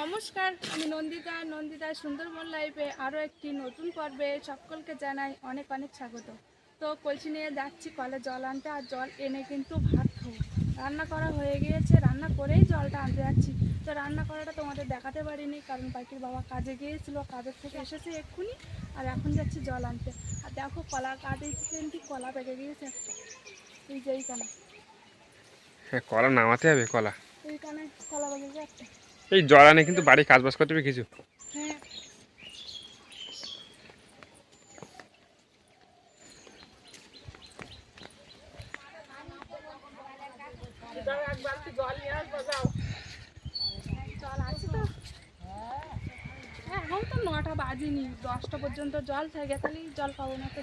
নমস্কার আমি নন্দিতা। নন্দিতা সুন্দরবন লাইফে আরও একটি নতুন পর্বে সকলকে জানাই অনেক অনেক স্বাগত। তো কলসি নিয়ে যাচ্ছি কলে জল আনতে। আর জল এনে কিন্তু ভাত খাব। রান্না করা হয়ে গিয়েছে রান্না করেই জলটা আনতে যাচ্ছি। তো রান্না করাটা তোমাদের দেখাতে পারিনি কারণ পাখির বাবা কাজে গিয়েছিল কাজের থেকে এসেছে এক্ষুনি। আর এখন যাচ্ছি জল আনতে। আর দেখো কলা কাজে কিন্তু কলা পেকে গিয়েছে। এই যে এইখানে। হ্যাঁ কলা নামাতে হবে কলা। এইখানে কলা পেকে যাচ্ছে এই জল আনে কিন্তু বাড়ি কাজ বাজ করতে হবে কিছু। হ্যাঁ এখন তো নটা বাজেনি, দশটা পর্যন্ত জল থাকে তাহলে জল পাবো না তো।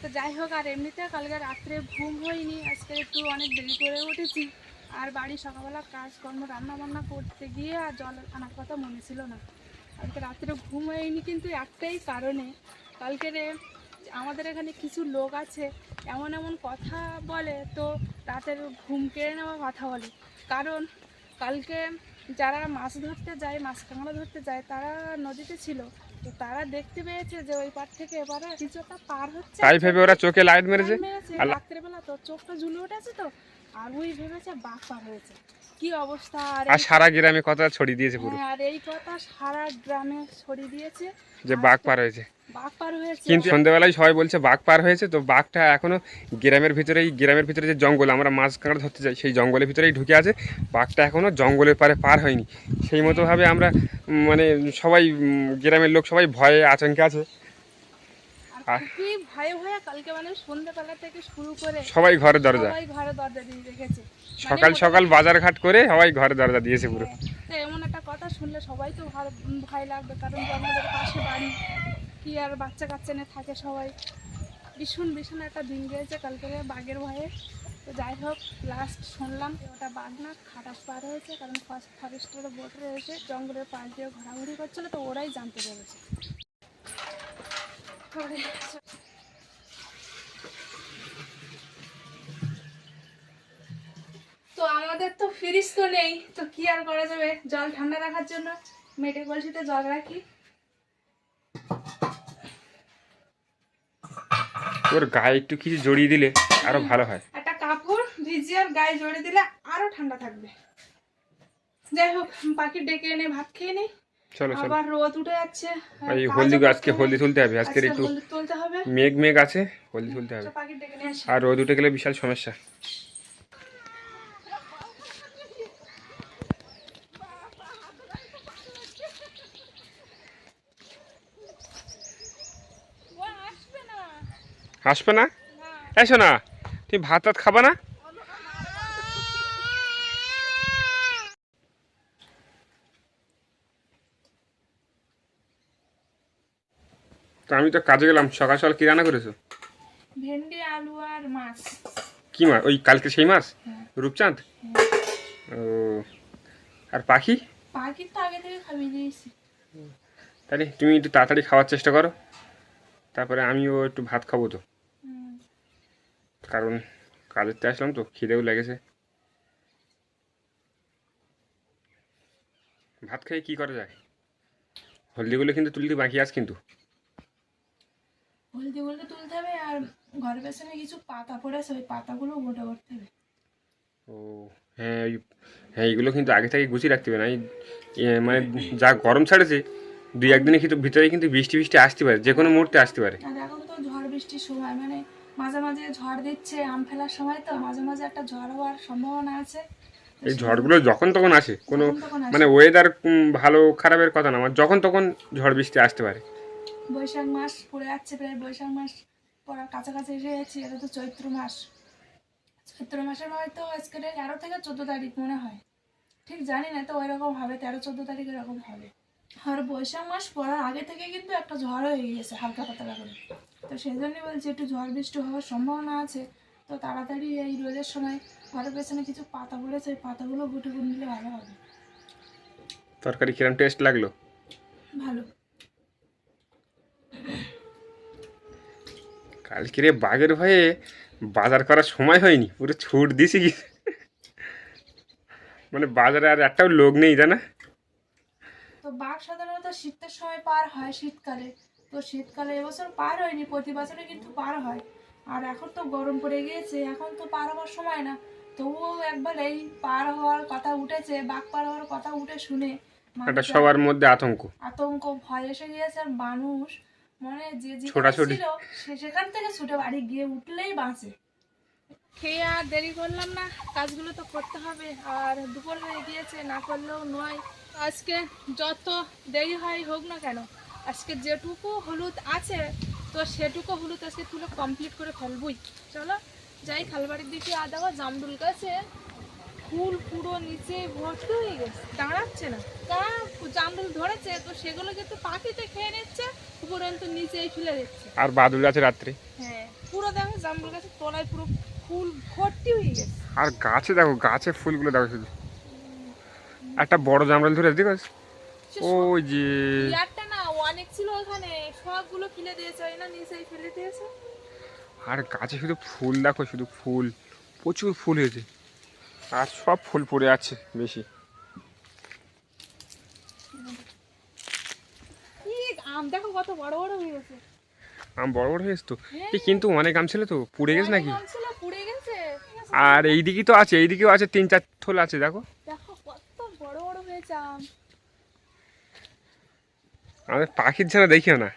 তো যাই হোক, আর এমনিতে কালকে রাত্রে ঘুম হয়নি। আজকে একটু অনেক দেরি করে উঠেছি। আর বাড়ি সকালবেলা কাজকর্ম রান্না বান্না করতে গিয়ে আর জল আনার কথা মনে ছিল না। কালকে রাত্রে ঘুম হয়নি কিন্তু একটাই কারণে। কালকে আমাদের এখানে কিছু লোক আছে, এমন এমন কথা বলে তো রাতের ঘুম কেড়ে নেওয়া কথা বলে। কারণ কালকে যারা মাছ ধরতে যায়, মাছ কাঁকড়া ধরতে যায়, তারা নদীতে ছিল। তো তারা দেখতে পেয়েছে যে ওই পার থেকে এবারে কিছু একটা পার হচ্ছে। তাই ভেবে ওরা চোখে লাইট মেরেছে? মেরেছে। আর- রাত্রেবেলা তো চোখটা ঝুলে উঠেছে তো। আর ওই ভেবেছে বাঘ পার হয়েছে কি অবস্থা আর আর সারা গ্রামে কথা ছড়িয়ে দিয়েছে পুরো। হ্যাঁ, আর এই কথা সারা গ্রামে ছড়িয়ে দিয়েছে। যে বাঘ পার হয়েছে। বাঘ পার হয়েছে। কিন্তু সন্ধ্যেবেলায় সবাই বলছে বাঘ পার হয়েছে তো বাঘটা এখনও গ্রামের ভিতরেই গ্রামের ভিতরে যে জঙ্গল আমরা মাছ কাঁকড়া ধরতে যাই সেই জঙ্গলের ভিতরেই ঢুকে আছে। বাঘটা এখনও জঙ্গলের পারে পার হয়নি। সেই মতোভাবে আমরা উম, মানে সবাই উম, গ্রামের লোক সবাই ভয়ে আতঙ্কে আছে। খুবই ভয়ে ভয়ে কালকে মানে সন্ধ্যাবেলা থেকে শুরু করে সবাই ঘরে দরজা। সবাই ঘরে দরজা দিয়ে রেখেছে। সকাল মানে সকাল বাজার ঘাট করে সবাই ঘরে দরজা দিয়েছে পুরো। তো এমন একটা কথা শুনলে সবাই তো ভয় লাগবে কারণ আমাদের পাশে বাড়ি কি আর বাচ্চা কাচ্চা নিয়ে থাকে সবাই। ভীষণ ভীষণ একটা দিন গিয়েছে কালকে বাঘের ভয়ে। তো যাই হোক লাস্ট শুনলাম ওটা বাঘ না খাটাস পার হয়েছে কারণ ফার্স্ট ফরেস্টের বোটে এসে জঙ্গলের পাশ দিয়ে ঘোরাঘুরি করছিল তো ওরাই জানতে পেরেছে। তো আমাদের তো ফ্রিজ তো নেই তো কি আর করা যাবে? জল ঠান্ডা রাখার জন্য। মেটে কলসিতে জল রাখি। ওর গায়ে একটু কিছু জড়িয়ে দিলে আরও ভালো হয়। একটা কাপড় ভিজিয়ে আর গায়ে জড়িয়ে দিলে আরও ঠান্ডা থাকবে। যাই হোক পাখি ডেকে এনে ভাত খেয়ে নেই। চলো চলো। আবার রোদ উঠে যাচ্ছে। আর এই হলদি আজকে হলদি তুলতে হবে আজকে একটু তুলতে হবে। মেঘ মেঘ আছে হলদি তুলতে হবে। আর রোদ উঠে গেলে বিশাল সমস্যা। আসবে না। এসো না? তুমি ভাত টাত খাবা না তো আমি তো কাজে গেলাম। সকাল সকাল কি রান্না করেছ? ভেন্ডি আলু আর মাছ। কি মাছ? ওই কালকে সেই মাছ? হ্যাঁ। রূপচাঁদ? ও আর পাখি? পাখির তো আগে থেকে খাইয়ে দিয়েছি। তাহলে তুমি একটু তাড়াতাড়ি খাওয়ার চেষ্টা করো। তারপরে আমিও একটু ভাত খাব তো। কারণ কাজের থেকে আসলাম তো খিদেও লেগেছে। ভাত খেয়ে কি করা যায়? হলদিগুলো কিন্তু তুলতে বাকি আছে কিন্তু। হলদি বলতে তুলতে হবে আর ঘরের পেছনে কিছু পাতা পড়েছে ওই পাতাগুলো গোটা করতে হবে। ও হ্যাঁ ওই হ্যাঁ এগুলো কিন্তু আগে থেকে গুছিয়ে রাখতে হবে না। মানে যা গরম ছাড়েছে দুই একদিনের কিন্তু ভিতরে কিন্তু বৃষ্টি বৃষ্টি আসতে পারে যে কোনো মুহূর্তে আসতে পারে। আর এখন তো ঝড় বৃষ্টির সময় মানে মাঝে মাঝে ঝড় দিচ্ছে আম ফেলার সময় তো মাঝে মাঝে একটা ঝড় হওয়ার সম্ভাবনা আছে। এই ঝড়গুলো যখন তখন আসে কোনো। মানে ওয়েদার ভালো খারাপের কথা না আমার যখন তখন ঝড় বৃষ্টি আসতে পারে। বৈশাখ মাস পড়ে যাচ্ছে প্রায় বৈশাখ মাস পড়ার কাছাকাছি এসে যাচ্ছি এটা তো চৈত্র মাস। চৈত্র মাসের হয়তো আজকে তেরো থেকে চোদ্দ তারিখ মনে হয়। ঠিক জানি না তো ওইরকম হবে তেরো চোদ্দ তারিখ এরকম হবে। আর বৈশাখ মাস পড়ার আগে থেকে কিন্তু একটা ঝড় হয়ে গিয়েছে হালকা পাতলা করে। তো সেই জন্যই বলছি একটু ঝড় বৃষ্টি হওয়ার সম্ভাবনা আছে। তো তাড়াতাড়ি এই রোদের সময় ঘরের পেছনে কিছু পাতা পড়েছে ওই পাতাগুলো গুটে গুটে নিলে ভালো হবে। তরকারি কিরম টেস্ট লাগল? ভালো। কালকে রে বাঘের ভয়ে বাজার করার সময় হয়নি পুরো ছুট দিছি কি? মানে বাজারে আর একটাও লোক নেই জানা? তো বাঘ সাধারণত শীতের সময় পার হয় শীতকালে। তো শীতকালে এবছর পার হয়নি প্রতি বছরে কিন্তু পার হয়। আর এখন তো গরম পড়ে গিয়েছে এখন তো পার হওয়ার সময় না। তবুও একবার এই পার হওয়ার কথা উঠেছে বাঘ পার হওয়ার কথা উঠে শুনে একটা সবার মধ্যে আতঙ্ক। আতঙ্ক ভয় এসে গিয়েছে আর মানুষ মানে যে ছোটাছুটি। ছিল সে সেখান থেকে ছুটে বাড়ি গিয়ে উঠলেই বাঁচে। খেয়ে আর দেরি করলাম না কাজগুলো তো করতে হবে। আর দুপুর হয়ে গিয়েছে না করলেও নয়। আজকে যত দেরি হয় হোক না কেন আজকে যেটুকু হলুদ আছে তো সেটুকু হলুদ আজকে তুলে কমপ্লিট করে ফেলবই। চলো যাই খালবাড়ির দিকে আর দেখো জামরুল গাছে ফুল পুরো নিচে ভর্তি হয়ে গেছে। দাঁড়াচ্ছে না। তা জামরুল ধরেছে তো সেগুলো কিন্তু পাখিতে খেয়ে নিচ্ছে। উপরন্ত নিচেই ফেলে দিচ্ছে। আর বাদুল আছে রাত্রে? হ্যাঁ পুরো দেখো জামরুল গাছের তলায় পুরো ফুল ভর্তি হয়ে গেছে। আর গাছে দেখো গাছে ফুলগুলো দেখো শুধু। একটা বড় জামরাল ধরে দেখো ওই যে একটা না অনেক ছিল ওখানে সবগুলো ফেলে দিয়েছে ওই না নিচেই ফেলে দিয়েছে। আর গাছে শুধু ফুল দেখো শুধু ফুল প্রচুর ফুল হয়েছে। আর সব ফুল পড়ে আছে বেশি কি আম দেখো কত বড় বড় হয়ে গেছে। আম বড় বড় হয়েছে তো? এই কিন্তু অনেক আম ছিল তো পুড়ে গেছে নাকি? আম পুড়ে গেছে। আর এইদিকে তো আছে এইদিকেও আছে তিন চার থোল আছে দেখো। দেখো কত বড় বড় হয়েছে আম। আমাদের পাখির ছাড়া দেখিও না।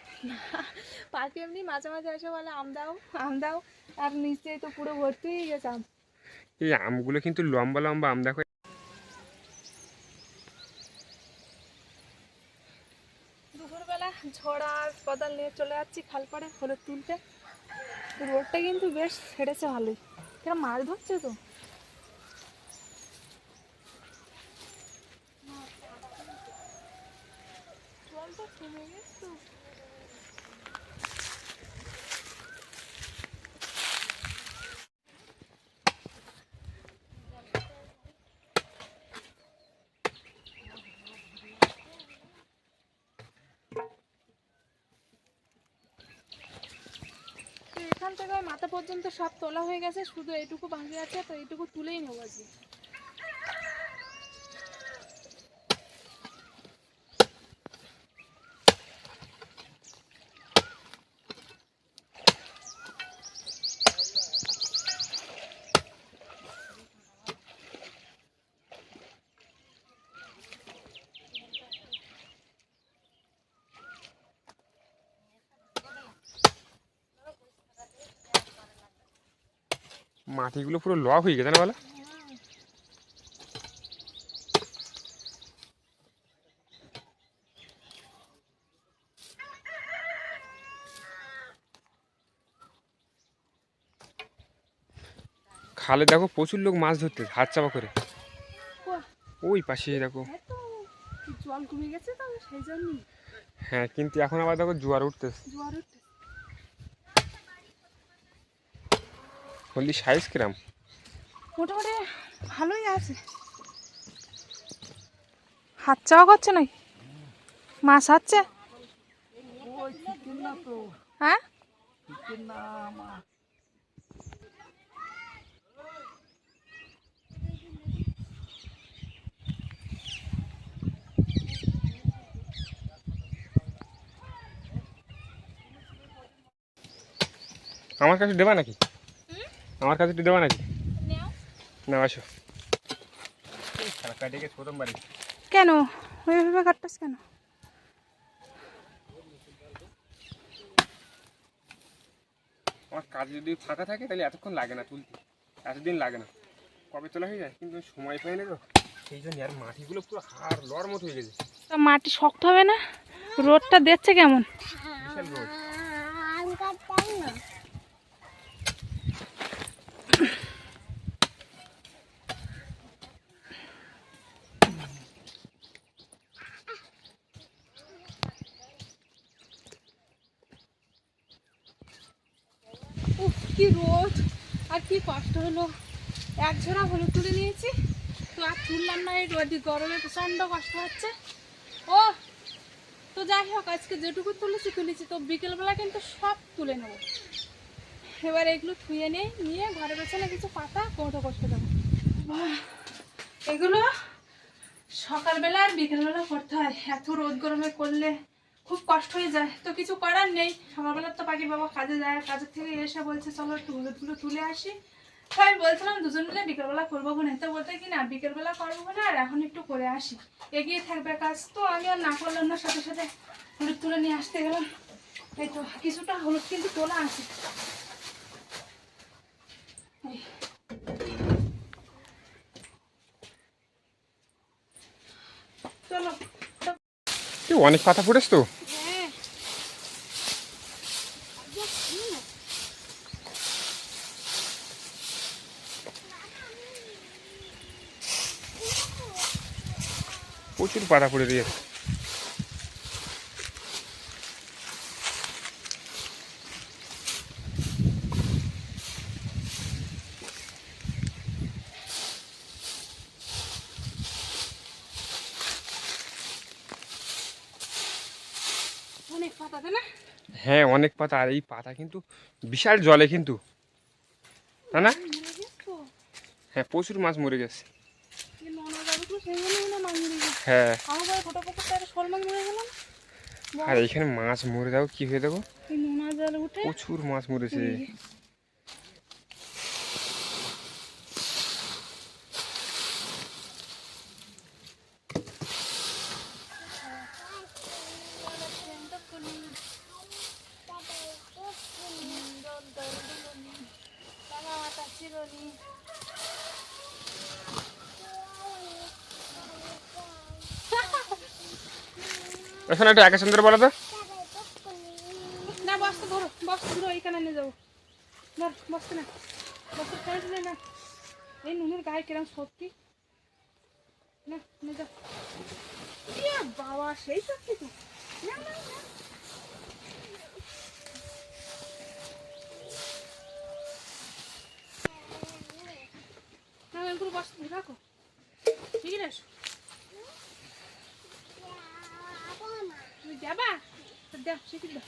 পাখি এমনি মাঝে মাঝে এসে বলে আম দাও আম দাও। আর নিচে তো পুরো ভর্তি হয়ে গেছে আম। এই আমগুলো কিন্তু লম্বা লম্বা আম দেখো। দুপুরবেলা কদাল নিয়ে চলে যাচ্ছি খাল পাড়ে হলুদ তুলতে। রোডটা কিন্তু বেশ ছেড়েছে ভালোই। কেন মাছ ধরছে তো? জলটা তো। তো এখান থেকে মাথা পর্যন্ত সব তোলা হয়ে গেছে, শুধু এইটুকু বাকি আছে, তো এইটুকু তুলেই নেব আজকে। মাটিগুলো পুরো লক হয়ে গেছে না বলো? খালে দেখো প্রচুর লোক মাছ ধরতে হাত চাপা করে। ওই পাশে দেখো। জল কমে গেছে তো সেই জন্যই। হ্যাঁ কিন্তু এখন আবার দেখো জোয়ার উঠতেছে। জোয়ার হলদি সাইজ কিরাম মোটামুটি ভালোই আছে। হাত চাওয়া করছে নাকি? মাছ হচ্ছে হ্যাঁ? আমার কাছে দেবা নাকি? আমার কাছে একটু দেবা নাকি? না আসো। কেন? ওইভাবে কাটতেছ কেন? আমার কাজ যদি ফাঁকা থাকে তাহলে এতক্ষণ লাগে না তুলতে। এতদিন লাগে না। কবে তোলা হয়ে যায়? কিন্তু সময় পাই না তো। সেই জন্য আর মাটিগুলো পুরো হাড় লড় মতো হয়ে গেছে। তো মাটি শক্ত হবে না? রোদটা দেখছে কেমন? বিশাল রোদ কি রোদ কষ্ট হলো। এক ঝোড়া হলুদ তুলে নিয়েছি। তো আর তুললাম না, এই রোদি গরমে প্রচণ্ড কষ্ট হচ্ছে। ও, তো যাই হোক, আজকে যেটুকু তুলেছি তুলেছি, তো বিকেলবেলা কিন্তু সব তুলে নেব। এবার এগুলো ধুয়ে নেই, নিয়ে ঘরে পেছনে কিছু পাতা কৌটো করতে দেবো। এগুলো সকালবেলা আর বিকেলবেলা করতে হয়। এত রোদ গরমে করলে খুব কষ্ট হয়ে যায়। তো কিছু করার নেই। সকালবেলার তো পাখির বাবা কাজে যায়, কাজের থেকে এসে বলছে, চলো একটু হলুদগুলো তুলে আসি। আমি বলছিলাম দুজন মিলে বিকেলবেলা করব না তো বলতে কি না, বিকেলবেলা করব না আর এখন একটু করে আসি। এগিয়ে থাকবে কাজ। তো আমি আর না করলাম না সাথে সাথে হলুদ তুলে নিয়ে আসতে গেলাম। এই তো কিছুটা হলুদ কিন্তু তোলা আছে। অনেক পাতা ফুটেছ তো? হ্যাঁ প্রচুর পাতা ফুটে দিয়েছে অনেক পাতা তাই না? হ্যাঁ অনেক পাতা আর এই পাতা কিন্তু বিশাল জলে কিন্তু তাই না? মরে গেছো হ্যাঁ প্রচুর মাছ মরে গেছে এই নোনা যাবে তো সেই জন্য মনে হয় মাছ মরে গেছে হ্যাঁ। আমার ঘরে পুকুরটা শোল মাছ মরে গেল। আর এখানে মাছ মরে দাও কি হয়ে দেবো নোনা জল উঠে প্রচুর মাছ মরেছে এই যে। এখন একটু একা সুন্দর বলো তো না, বস্তা ধরো বস্তা ধরো, এইখানে নিয়ে যাব ধর, বস্তা না। বস্তা ফেলে না। এই নুনের গায়ে কিরম সত্যি না নিয়ে যাও বাবা, সেই সত্যি তো। না না না। না রাখো। ঠিক আছে? যাবা দাও। দাও।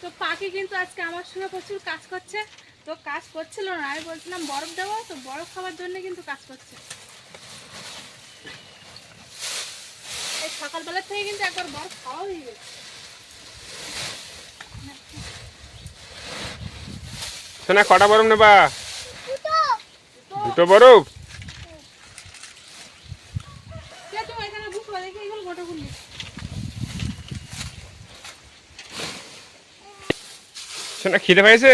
তো পাখি কিন্তু আজকে আমার সঙ্গে প্রচুর কাজ করছে তো কাজ করছিল না, আমি বলছিলাম বরফ দেবো, তো বরফ খাওয়ার জন্য কিন্তু কাজ করছে এই সকালবেলা থেকে কিন্তু একবার খাওয়া হয়ে গেছে। শোনা কটা বরফ নেবা? দুটো। বরফ? কে তুমি এখানে বুঝব দেখি এগুলো গোটা গুলি শোনা খিদে পেয়েছে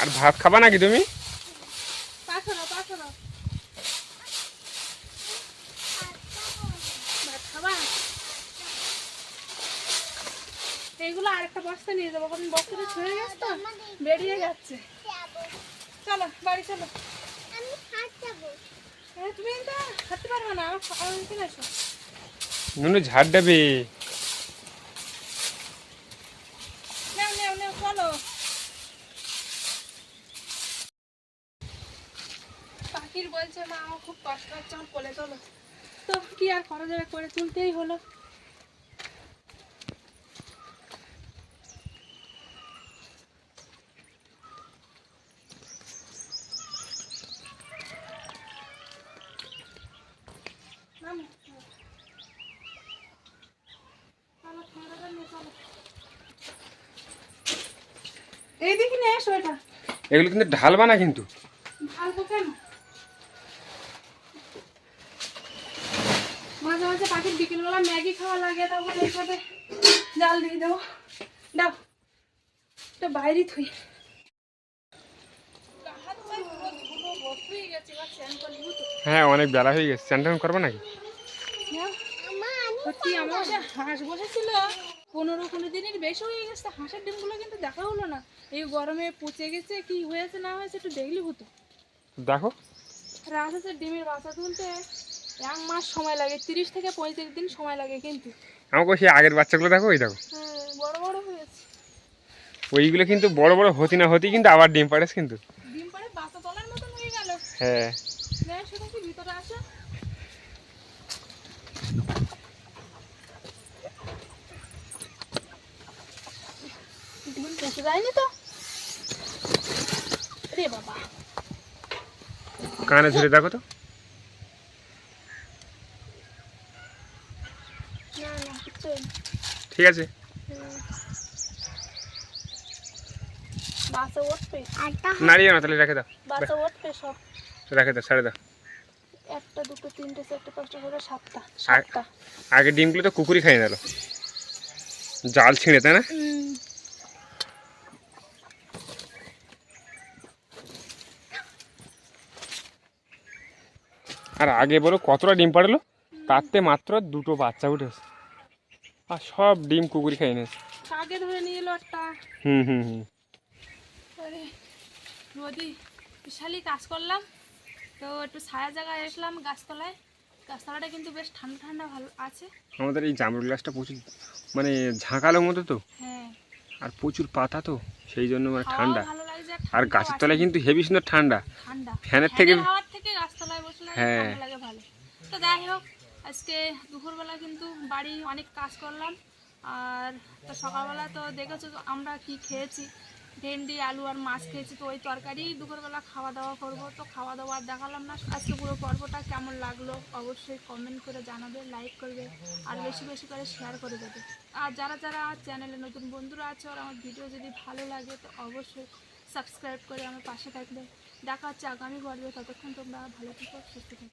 আর ভাত খাবা নাকি তুমি পাথর পাথর ভাত খাবা এইগুলো বস্তা নিয়ে যাব। কারণ বস্তাটা ছুঁয়ে গেছে তো বেরিয়ে যাচ্ছে। চলো বাড়ি চলো। তুমি হাঁটতে পারবে না আমার এসো। নুনু ঝাড় দেবে? পাখির বলছে মা আমার খুব কষ্ট হচ্ছে আমার কোলে চলো তো কি আর করা যাবে? করে তুলতেই হলো নামো। চলো, ঠান্ডাটা নিয়ে চলো। এইদিকে নিয়ে এসো এটা। এগুলো কিন্তু ঢালবা না কিন্তু। ঢালবো কেন? মাঝে মাঝে পাখির বিকেলবেলা ম্যাগি খাওয়া লাগে তখন এইভাবে জাল দিয়ে দেবো। দাও এটা বাইরে থুই। তো হ্যাঁ অনেক বেলা হয়ে গেছে। টান করব নাকি? আমার হাঁস বসেছিল। পনেরো কুড়ি দিনের বেশি হয়ে গেছে হাঁসের ডিমগুলো কিন্তু দেখা হলো না। এই গরমে পচে গেছে কি হয়েছে না হয়েছে একটু দেখলি হতো। দেখো। রাজহাঁসের ডিমের বাচ্চা তুলতে এক মাস সময় লাগে তিরিশ থেকে পঁয়ত্রিশ দিন সময় লাগে কিন্তু। আমাকে সেই আগের বাচ্চাগুলো দেখো ওই দেখো। হ্যাঁ বড় বড় হয়েছে। ওইগুলো কিন্তু বড় বড় হতি না হতি কিন্তু আবার ডিম পাড়েস কিন্তু। ডিম পরে বাচ্চা তোলার মতন হয়ে গেল। হ্যাঁ। সেটা কি ভিতরে আসে। পচে যায়নি তো রে বাবা কানে ধরে দেখো তো। ঠিক আছে নাড়িয়ে না তাহলে রেখে দাও রেখে দাও সাড়ে দাও একটা দুটো তিনটে চারটে পাঁচটা ছটা সাতটা সাতটা আগে ডিমগুলো তো কুকুরই খাইয়ে দিল জাল ছিঁড়ে তাই না আর আগে বলো কতটা ডিম পাড়লো? তাতে মাত্র দুটো বাচ্চা উঠেছে। আর সব ডিম কুকুরি খাই নিয়েছে। কাকে ধরে নিয়ে এলো একটা। হুম হুম হুম। আরে রোদি বিশালই কাজ করলাম। তো একটু ছায়া জায়গায় এসলাম গাছতলায়। গাছতলাটা কিন্তু বেশ ঠান্ডা ঠান্ডা ভালো আছে। আমাদের এই জামরুল গাছটা প্রচুর মানে ঝাঁকালো মতো তো। হ্যাঁ। আর প্রচুর পাতা তো সেই জন্য মানে ঠান্ডা। আর গাছের তলায় কিন্তু হেভি সুন্দর ঠান্ডা। ফ্যানের থেকে ফ্যানের হাওয়ার থেকে গাছতলায় বসলে হ্যাঁ। লাগে ভালো। তো যাই হোক, আজকে দুপুরবেলা কিন্তু বাড়ি অনেক কাজ করলাম। আর তো সকালবেলা তো দেখেছ আমরা কি খেয়েছি। ভেন্ডি, আলু আর মাছ খেয়েছি। তো ওই তরকারি দুপুরবেলা খাওয়া দাওয়া করব। তো খাওয়া দাওয়া আর দেখালাম না। আজকে পুরো পর্বটা কেমন লাগল অবশ্যই কমেন্ট করে জানাবে লাইক করবে আর বেশি বেশি করে শেয়ার করে দেবে। আর যারা যারা চ্যানেলে নতুন বন্ধুরা আছে আর আমার ভিডিও যদি ভালো লাগে, তো অবশ্যই সাবস্ক্রাইব করে আমার পাশে থাকবে। দেখা হচ্ছে আগামী পর্বে। ততক্ষণ তোমরা ভালো থেকো সুস্থ থেকো।